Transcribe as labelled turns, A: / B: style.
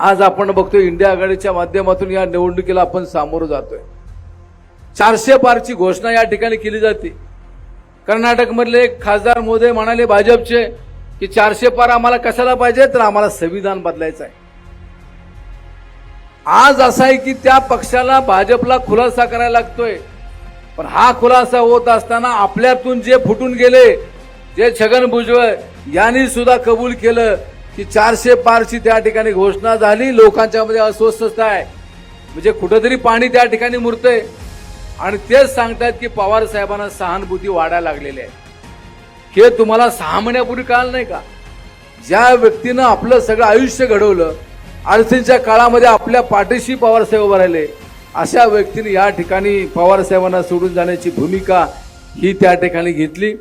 A: आज आपण बघतोय इंडिया आघाडीच्या माध्यमातून या निवडणुकीला आपण सामोरं जातोय. चारशे पारची घोषणा या ठिकाणी केली जाते. कर्नाटकमधले एक खासदार मोदय म्हणाले भाजपचे की चारशे पार आम्हाला कशाला पाहिजे तर आम्हाला संविधान बदलायचं आहे. आज असं आहे की त्या पक्षाला भाजपला खुलासा करायला लागतोय. पण हा खुलासा होत असताना आपल्यातून जे फुटून गेले जे छगन भुजबळ यांनी सुद्धा कबूल केलं की चारशे पारची त्या ठिकाणी घोषणा झाली. लोकांच्या मध्ये अस्वस्थता आहे. म्हणजे कुठंतरी पाणी त्या ठिकाणी मुरतंय. आणि तेच सांगतायत की पवार साहेबांना सहानुभूती वाढायला लागलेली आहे. हे तुम्हाला सहा महिन्यापूर्वी कळालं नाही का? ज्या व्यक्तीनं आपलं सगळं आयुष्य घडवलं अडचणीच्या काळामध्ये आपल्या पाठीशी पवारसाहेब उभं राहिले अशा व्यक्तीने या ठिकाणी पवारसाहेबांना सोडून जाण्याची भूमिका ही त्या ठिकाणी घेतली.